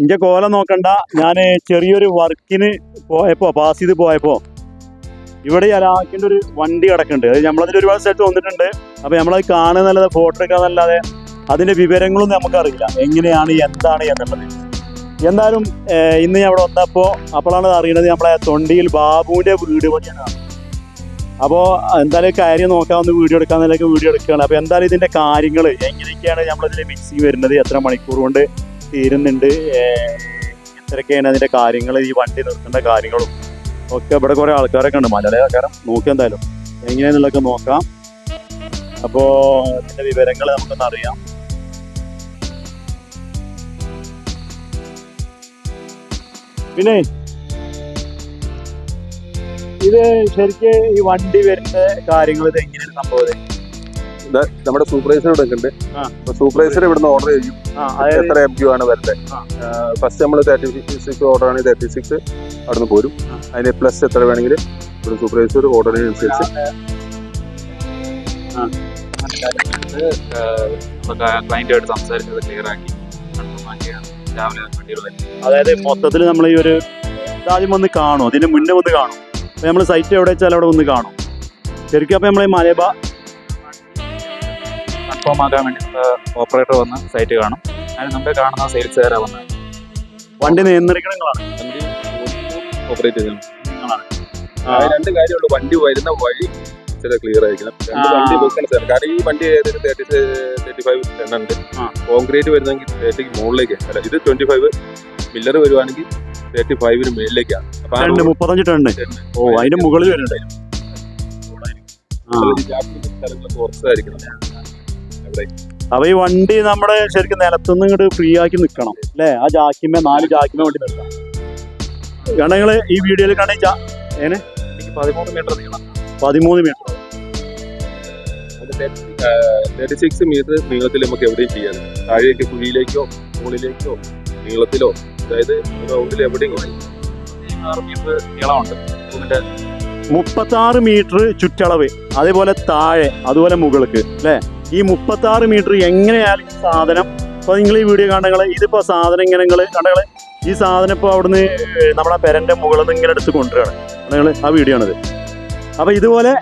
ഇന്റെ കോല നോക്കണ്ട. ഞാൻ ചെറിയൊരു വർക്കിന് പോയപ്പോ പാസ് ചെയ്ത് പോയപ്പോ ഇവിടെ അലാക്കിന്റെ ഒരു വണ്ടി കിടക്കുന്നുണ്ട്. അത് നമ്മളതിൽ ഒരുപാട് സ്ഥലത്ത് വന്നിട്ടുണ്ട്. അപ്പൊ നമ്മളത് കാണുന്നല്ലാതെ ഫോട്ടോ എടുക്കാന്നല്ലാതെ അതിന്റെ വിവരങ്ങളൊന്നും നമുക്കറിയില്ല. എങ്ങനെയാണ് എന്താണ് എന്നുള്ളത്. എന്തായാലും ഇന്ന് ഞാൻ ഇവിടെ വന്നപ്പോ അപ്പോഴാണ് അത് അറിയുന്നത് നമ്മളെ തൊണ്ടിയിൽ ബാബുവിന്റെ വീട് പണിയാണ് അപ്പോൾ എന്തായാലും കാര്യം കാര്യം നോക്കാവുന്ന വീഡിയോ എടുക്കാന്നതിലേക്ക് വീഡിയോ എടുക്കുകയാണ്. അപ്പോൾ എന്തായാലും ഇതിന്റെ കാര്യങ്ങൾ എങ്ങനെയൊക്കെയാണ് നമ്മളതിൽ മിക്സിങ് വരുന്നത് എത്ര മണിക്കൂർ കൊണ്ട് തീരുന്നുണ്ട്. എത്രയൊക്കെയാണ് അതിന്റെ കാര്യങ്ങൾ ഈ വണ്ടി നിർത്തേണ്ട കാര്യങ്ങളും. ഒക്കെ ഇവിടെ കുറെ ആൾക്കാരൊക്കെ ഉണ്ട്. മലയാളി ആൾക്കാരും നോക്കി എന്തായാലും. എങ്ങനെയാന്നുള്ളതൊക്കെ നോക്കാം. അപ്പോൾ ഇതിന്റെ വിവരങ്ങൾ നമുക്കൊന്ന് അറിയാം. പിന്നെ ഇത് ശരിക്ക് ഈ വണ്ടി വരുന്ന കാര്യങ്ങൾ ഇത് എങ്ങനെയാണ് സംഭവം? നമ്മുടെ സൂപ്പർവൈസർ ഇവിടെ ഉണ്ട് സൂപ്പർവൈസർ ഇവിടുന്ന് ഓർഡർ ചെയ്യും. ആ എത്ര എം ക്യൂ ആണ് വരുന്നത്? ഫസ്റ്റ് നമ്മൾ തേർട്ടി സിക്സ് ഓർഡർ ആണെങ്കിൽ തേർട്ടി സിക്സ് അവിടുന്ന് പോരും. അതിന് പ്ലസ് എത്ര വേണമെങ്കിൽ ഇവിടെ സൂപ്പർവൈസർ ഓർഡറിനനുസരിച്ച് ക്ലയന്റുമായിട്ട് സംസാരിച്ചത് ക്ലിയർ ആക്കി. രാവിലെ അതായത് മൊത്തത്തിൽ നമ്മൾ ഈ ഒരു ഇതാദ്യം വന്ന് കാണും. അതിന് മുന്നേ വന്ന് കാണും. നമ്മൾ സൈറ്റ് എവിടെ വെച്ചാൽ അവിടെ വന്ന് കാണും. ശരിക്കും അപ്പൊ നമ്മൾ മലബാർ മലബ കൺഫേം ആക്കാൻ വേണ്ടി ഓപ്പറേറ്റർ വന്ന് സൈറ്റ് കാണും. അതിന് മുമ്പേ കാണുന്ന സെയിൽസ് കാരാ വന്ന്. വണ്ടി നിയന്ത്രിക്കണങ്ങളാണ് വണ്ടി ഓപ്പറേറ്റ് ചെയ്യണം. രണ്ട് കാര്യമുള്ളൂ. വണ്ടി വരുന്ന വഴി ചില ക്ലിയർ ആയിരിക്കണം രണ്ട് വണ്ടി സ്ഥലം. കാരണം ഈ വണ്ടി ഏതൊരു തേർട്ടി തേർട്ടി ഫൈവ് എണ്ണുണ്ട്. കോൺക്രീറ്റ് വരുന്നെങ്കിൽ തേർട്ടിക്ക് മുകളിലേക്ക്. അല്ല ഇത് ട്വന്റി ഫൈവ് മില്ലർ വരുവാണെങ്കിൽ തേർട്ടി ഫൈവിന് മേളിലേക്കാണ്. അപ്പൊ മുപ്പത്തഞ്ച് ടണ്ണ് ഓ അതിന്റെ മുകളിൽ വരുന്നുണ്ടായിരുന്നു ആ. അപ്പൊ ഈ വണ്ടി നമ്മുടെ ശരിക്കും നിലത്തുനിന്ന് ഇങ്ങോട്ട് ഫ്രീ ആക്കി നിൽക്കണം അല്ലേ? ആ ജാക്കിമേ നാല് ജാക്കിമേ വണ്ടി നിൽക്കണം കാരണം നിങ്ങൾ ഈ വീഡിയോയിൽ കണ്ട എനിക്ക് പതിമൂന്ന് മീറ്റർ നീളം. പതിമൂന്ന് മീറ്റർ തേർട്ടി സിക്സ് മീറ്റർ നീളത്തിൽ നമുക്ക് എവിടെയും ചെയ്യാം. താഴേക്ക് കുഴിയിലേക്കോ മുകളിലേക്കോ നീളത്തിലോ അതായത് റൗണ്ടിൽ എവിടെയും മീറ്റർ നീളമുണ്ട്. മുപ്പത്തി ആറ് മീറ്റർ ചുറ്റളവ് അതേപോലെ താഴെ അതുപോലെ മുകൾക്ക് അല്ലേ? ഈ മുപ്പത്തി ആറ് മീറ്റർ എങ്ങനെയായാലും സാധനം അപ്പൊ നിങ്ങൾ ഈ വീഡിയോ കണ്ടങ്ങൾ ഇതിപ്പോ സാധനം ഇങ്ങനെ നിങ്ങൾ കണ്ടങ്ങൾ ഈ സാധനം ഇപ്പൊ അവിടുന്ന് നമ്മുടെ പെരന്റെ മുകളിൽ നിന്ന് ഇങ്ങനെ എടുത്ത് കൊണ്ടുവരികയാണ് ആ വീഡിയോ ആണിത്. അപ്പൊ ഇതുപോലെ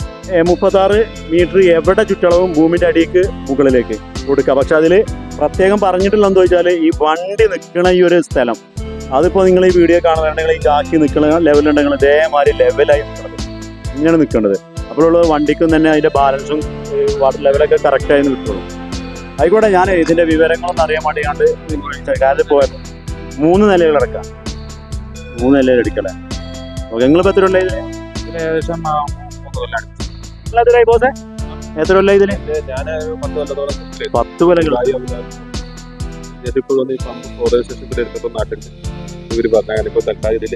മുപ്പത്തി ആറ് മീറ്റർ എവിടെ ചുറ്റളവും ഭൂമിന്റെ അടിക്ക് മുകളിലേക്ക് കൊടുക്കുക പക്ഷെ അതിൽ പ്രത്യേകം പറഞ്ഞിട്ടില്ല എന്താ വെച്ചാൽ ഈ വണ്ടി നിൽക്കണ ഈ ഒരു സ്ഥലം. അതിപ്പോ നിങ്ങൾ ഈ വീഡിയോ കാണുന്നുണ്ടെങ്കിൽ ഈ ചാക്കി നിൽക്കണ ലെവലുണ്ടെങ്കിൽ ഇതേമാതിരി ലെവലായി നിൽക്കുന്നത് ഇങ്ങനെ നിൽക്കേണ്ടത് അപ്പോഴുള്ള വണ്ടിക്കും തന്നെ അതിന്റെ ബാലൻസും വാട്ടർ ലെവലൊക്കെ കറക്റ്റ് ആയി നിൽക്കുള്ളൂ. ആയിക്കോട്ടെ ഞാൻ ഇതിന്റെ വിവരങ്ങളൊന്നും അറിയാൻ വേണ്ടിയാണ്ട് കാലത്ത് പോയത് മൂന്ന് നിലകൾ ഇറക്കാം മൂന്ന് നിലയിൽ എടുക്കലേ ഓക്കെ നിങ്ങളിപ്പോ എത്ര ഇതിന്? ഏകദേശം അടുത്ത്. പോസേ എത്ര ഉള്ള ഇതിന്? ഞാൻ പത്ത് കൊല്ലത്തോളം മുമ്പിൽ പത്ത് കൊല്ലങ്ങൾ ഭാര്യ ഉണ്ടായിരുന്നു. ഞാനിപ്പോ വന്ന് ഈ പമ്പ് റോഡ് നാട്ടിൽ ഇവർ പറഞ്ഞാൽ ഇപ്പൊ തൽക്കാലം ഇതിൽ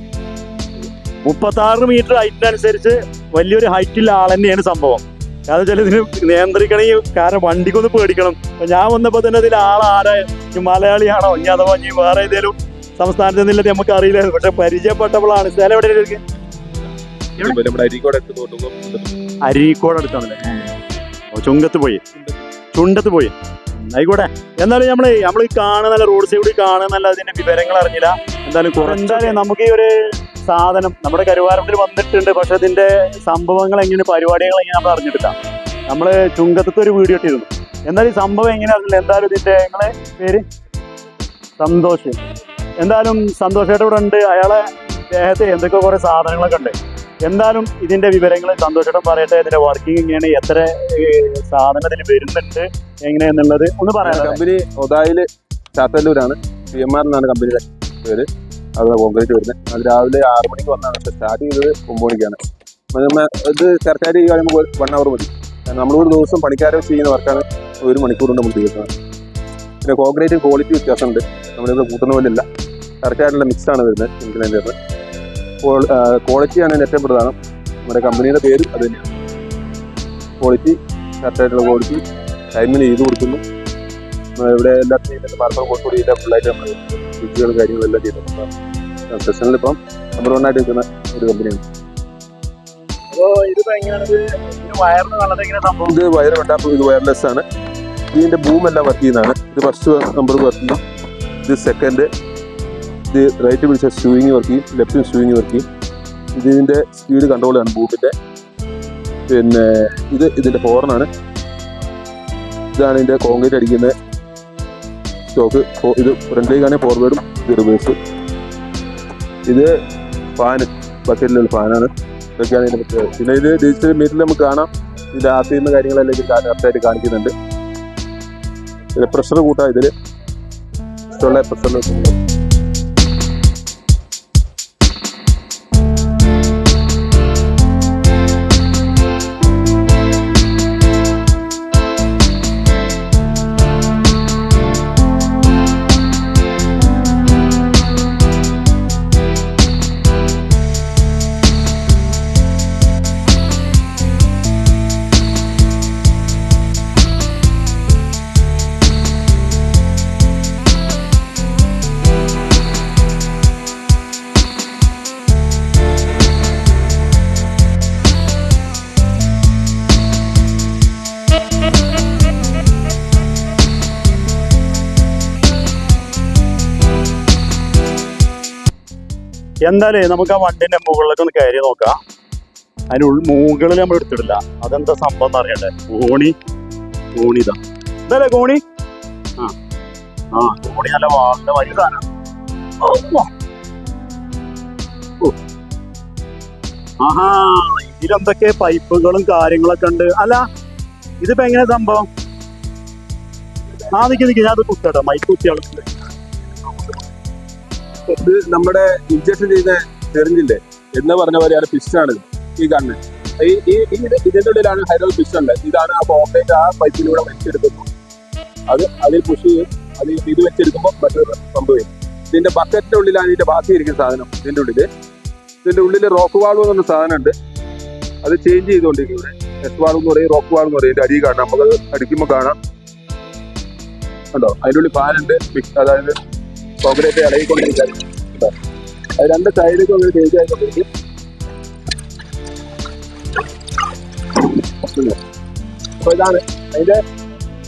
മുപ്പത്തി ആറ് മീറ്റർ ഹൈറ്റിനനുസരിച്ച് വലിയൊരു ഹൈറ്റുള്ള ആൾ തന്നെയാണ് സംഭവം. കാരണം വെച്ചാൽ ഇതിന് നിയന്ത്രിക്കണമെങ്കിൽ കാരണം വണ്ടിക്കൊന്ന് പേടിക്കണം. ഞാൻ വന്നപ്പോൾ തന്നെ ഇതിൽ ആളാരാ ആരെ? മലയാളിയാണോ? ഇനി അഥവാ ഇനി വേറെ ഏതെങ്കിലും സംസ്ഥാനത്ത് നിന്നില്ല നമുക്ക് അറിയില്ല പക്ഷെ പരിചയപ്പെട്ടപ്പോഴാണ്. സ്ഥലം എവിടെ ഇരിക്കും അരിക്കോട് അടുത്താണല്ലേ ചുങ്കത്ത് പോയി. ചുണ്ടത്ത് പോയി. ആയിക്കോട്ടെ. എന്നാലും നമ്മൾ നമ്മൾ ഈ കാണുന്ന റോഡ് സൈഡിൽ കാണുന്നല്ല അതിന്റെ വിവരങ്ങൾ അറിഞ്ഞില്ല. എന്തായാലും കുറച്ചാലേ എന്തായാലും നമുക്ക് ഈ ഒരു സാധനം നമ്മുടെ കരുവാരത്തിൽ വന്നിട്ടുണ്ട്. പക്ഷെ അതിന്റെ സംഭവങ്ങൾ എങ്ങനെ പരിപാടികൾ എങ്ങനെ നമ്മൾ അറിഞ്ഞിട്ടില്ല. നമ്മൾ ചുങ്കത്തത്തെ ഒരു വീഡിയോ ഇട്ടിരുന്നു. എന്നാലും ഈ സംഭവം എങ്ങനെ അറിഞ്ഞില്ല? എന്തായാലും ഇതിന്റെ ഞങ്ങളെ പേര് സന്തോഷ്. എന്തായാലും സന്തോഷമായിട്ട് ഇവിടെ ഉണ്ട്. അയാളെ ദേഹത്ത് എന്തൊക്കെ കുറേ സാധനങ്ങളൊക്കെ ഉണ്ട്. എന്തായാലും ഇതിന്റെ വിവരങ്ങൾ സന്തോഷമായിട്ടും പറയട്ടെ. ഇതിന്റെ വർക്കിംഗ് എങ്ങനെയാണ്? എത്ര സാധനം ഇതിൽ വരുന്നുണ്ട്? എങ്ങനെയാന്നുള്ളത് ഒന്ന് പറയാം. കമ്പനി ഒതായിൽ ചാത്തല്ലൂരാണ്. പി എം ആർ എന്നാണ് കമ്പനിയുടെ പേര്. അത് കോൺക്രീറ്റ് വരുന്നത് അത് രാവിലെ ആറ് മണിക്ക് വന്നാണ്. സ്റ്റാർട്ട് ചെയ്തത് ഒമ്പത് മണിക്കാണ്. ഇത് ചർച്ചാരി കഴിയുമ്പോൾ വൺ അവർ മതി. നമ്മളൊരു ദിവസം പണിക്കാരെ ചെയ്യുന്ന വർക്കാണ് ഒരു മണിക്കൂർ കൊണ്ട് നമ്മൾ തീർക്കുന്നത് പിന്നെ കോൺക്രീറ്റ് ക്വാളിറ്റി വ്യത്യാസമുണ്ട്. നമ്മളിവിടെ കൂട്ടുന്ന പോലെ ഇല്ല കറക്റ്റായിട്ടുള്ള മിക്സ് ആണ് വരുന്നത് ഇൻഗ്ലൻഡ് ക്വാളിറ്റിയാണ് ഏറ്റവും പ്രധാനം. നമ്മുടെ കമ്പനിയുടെ പേര് അത് തന്നെയാണ്. ക്വാളിറ്റി കറക്റ്റായിട്ടുള്ള ക്വാളിറ്റി ടൈമിന് ചെയ്ത് കൊടുക്കുന്നു. ഇവിടെ എല്ലാ ചെയ്യുന്നുണ്ട് മാർക്കം കൊടുത്തുകൂടി ഇല്ല ഫുള്ളായിട്ട് നമ്മൾ രുചികളും കാര്യങ്ങളും എല്ലാം ചെയ്യുന്നുണ്ട് സെഷനിൽ ഇപ്പം നമ്പർ വൺ ആയിട്ട് നിൽക്കുന്ന ഒരു കമ്പനിയാണ് ഇത് വയർ വേണ്ട ഇത് വയർലെസ് ആണ്. ഇതിന്റെ ബൂം എല്ലാം വർക്ക് ചെയ്യുന്നതാണ്. ഇത് ഫസ്റ്റ് നമ്പർ വർക്ക് ചെയ്യും. ഇത് സെക്കൻഡ് ഇത് റൈറ്റ് പിടിച്ച സ്വിങ് വർക്ക് ചെയ്യും. ലെഫ്റ്റ് സ്വിങ് വർക്ക് ചെയ്യും. ഇതിന്റെ സ്പീഡ് കൺട്രോളാണ് ബൂട്ടിന്റെ പിന്നെ ഇത് ഇതിന്റെ ഹോർണാണ് ഇതാണ് ഇതിന്റെ കോൺക്രീറ്റ് അടിക്കുന്ന സ്റ്റോക്ക് ഇത് ഫ്രണ്ടിലേക്കാണെങ്കിൽ ഫോർവേഡും ഇത് റിവേഴ്സ് ഇത് ഫാന് ബക്കറ്റിലുള്ള ഫാനാണ്. ഇതൊക്കെയാണ് ഇതിന്റെ പ്രത്യേകത. പിന്നെ ഇത് ഡിജിറ്റൽ മീറ്ററിൽ നമുക്ക് കാണാം. ഇതിന്റെ ആർ ചെയ്യുന്ന കാര്യങ്ങളെല്ലാം ഇതിൽ കറക്റ്റായിട്ട് കാണിക്കുന്നുണ്ട്. പ്രഷർ കൂട്ടാം ഇതിൽ ഇഷ്ടമുള്ള പ്രഷറിൽ എന്തായാലേ നമുക്ക് ആ വണ്ടിന്റെ മുകളിലേക്ക് ഒന്ന് കയറി നോക്കാം. അതിന് മുകളിൽ നമ്മൾ എടുത്തിടില്ല അതെന്താ സംഭവം എന്ന് അറിയണ്ടേ? കോണി. ഗോണിതാ ഇതാ. ഇതല്ലേ കോണി? ആ. ആ കോണി നല്ല വാളിന്റെ വലിയ സാധനം. ആഹാ ഇതിലെന്തൊക്കെ പൈപ്പുകളും കാര്യങ്ങളൊക്കെ ഉണ്ട്. അല്ല ഇതിപ്പോ എങ്ങനെ സംഭവം? ആ നിക്ക് നിക്ക്. ഞാൻ അത് കുത്തട്ടെ. മൈക്ക് കുത്തിയാൾ ഇത് നമ്മുടെ ഇഞ്ചക്ഷൻ ചെയ്യുന്ന ചെറിഞ്ഞില്ലേ എന്ന് പറഞ്ഞ പോലെയാണ് പിസ്റ്റാണ് ഈ കണ്ണ് ഈ ഈ ഈ ഇത് ഇതിന്റെ ഉള്ളിലാണ് ഹൈഡ്രോൾ പിസ്റ്റൺ ഇതാണ് ആ ബോംബേക്ക് ആ പൈപ്പിലൂടെ വെച്ചെടുക്കുന്നത് അത് അതിൽ പുഷ് ചെയ്യും അത് ഇത് വെച്ചെടുക്കുമ്പോൾ മറ്റൊരു പമ്പ് വരും. ഇതിന്റെ ബക്കറ്റിന്റെ ഉള്ളിലാണ് ഇതിന്റെ ബാക്കി ഇരിക്കുന്ന സാധനം ഇതിന്റെ ഉള്ളിൽ. ഇതിന്റെ ഉള്ളിൽ റോക്ക് വാൾവ് എന്ന് പറഞ്ഞ സാധനം ഉണ്ട് അത് ചേഞ്ച് ചെയ്തുകൊണ്ടിരിക്കും ഇവിടെ നെറ്റ് വാൾവ് എന്ന് പറയും റോക്ക് വാൾവ് എന്ന് പറയും. അടി കാണാം. നമുക്ക് അടിക്കുമ്പോൾ കാണാം. കണ്ടോ? അതിന്റെ ഉള്ളിൽ ഫാനുണ്ട് അതായത് കോൺക്രീറ്റ്. അത് രണ്ട് സൈഡിലേക്ക് ഒന്ന് ചേഞ്ച് ആയിക്കൊണ്ടിരിക്കും. അപ്പൊ ഇതാണ്. അതിന്റെ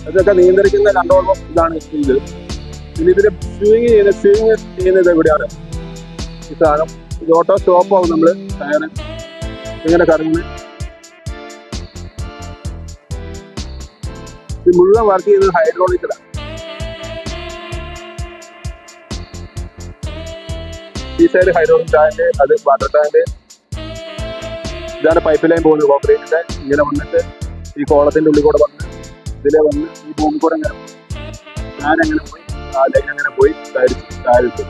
ഇതൊക്കെ നിയന്ത്രിക്കുന്ന കണ്ടോളം ഇതാണ് ഇത്. പിന്നെ ഇതിന് സ്വിങ് ചെയ്യുന്ന സ്വിങ് ചെയ്യുന്നത് എവിടെയാണ്? ഈ സാധനം ഇത് ഓട്ടോ സ്റ്റോപ്പ് ആവും നമ്മൾ. ടയർ ഇങ്ങനെ കറങ്ങുന്നത്. ഇത് മുഴുവൻ വർക്ക് ചെയ്യുന്നത് ഹൈഡ്രോളിക്കിലാണ് ഈ സൈഡ് ഹൈഡ്രോ ടാങ്ക് അത് വാട്ടർ ടാങ്ക് ഇതാണ് പൈപ്പ് ലൈൻ പോകുന്നത് കോൺക്രീറ്റിന്റെ ഇങ്ങനെ വന്നിട്ട് ഈ കോളത്തിന്റെ ഉള്ളിൽ കൂടെ വന്ന് ഇതിലെ വന്ന് ഈ ഭൂമി കൂടെ ഇങ്ങനെ ഞാൻ എങ്ങനെ പോയി ആ ലൈൻ അങ്ങനെ പോയി താഴ്ച താഴ്ച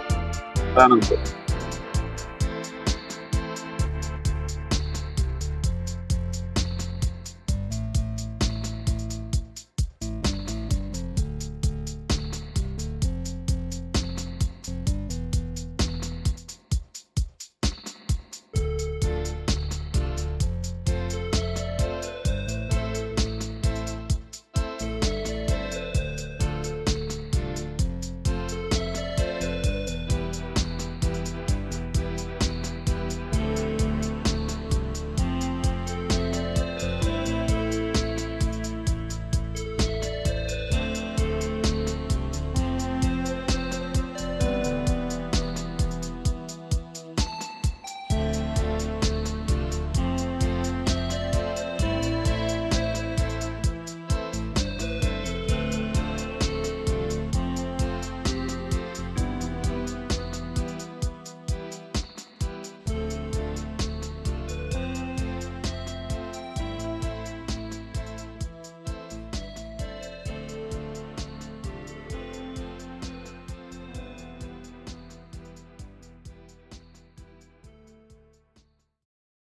അതാണ് നമുക്ക്